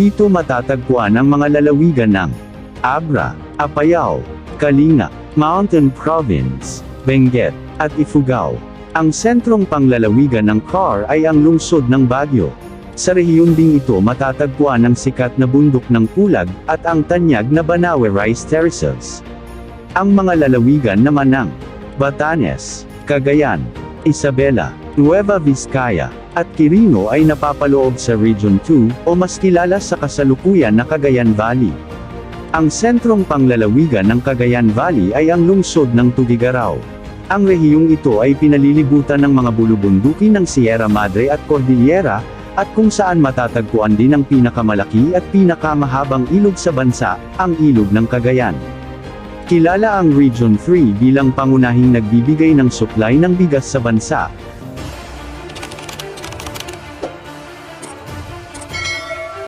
Dito matatagpuan ang mga lalawigan ng Abra, Apayao, Kalinga, Mountain Province, Benguet, at Ifugao. Ang sentrong panglalawigan ng CAR ay ang lungsod ng Baguio. Sa rehiyon ding ito matatagpuan ang sikat na bundok ng Pulag, at ang tanyag na Banawe Rice Terraces. Ang mga lalawigan naman ng Batanes, Cagayan, Isabela, Nueva Vizcaya, at Quirino ay napapaloob sa Region 2, o mas kilala sa kasalukuyan na Cagayan Valley. Ang sentrong panglalawigan ng Cagayan Valley ay ang lungsod ng Tugigaraw. Ang rehiyong ito ay pinalilibutan ng mga bulubunduki ng Sierra Madre at Cordillera, at kung saan matatagpuan din ang pinakamalaki at pinakamahabang ilog sa bansa, ang Ilog ng Cagayan. Kilala ang Region 3 bilang pangunahing nagbibigay ng supply ng bigas sa bansa,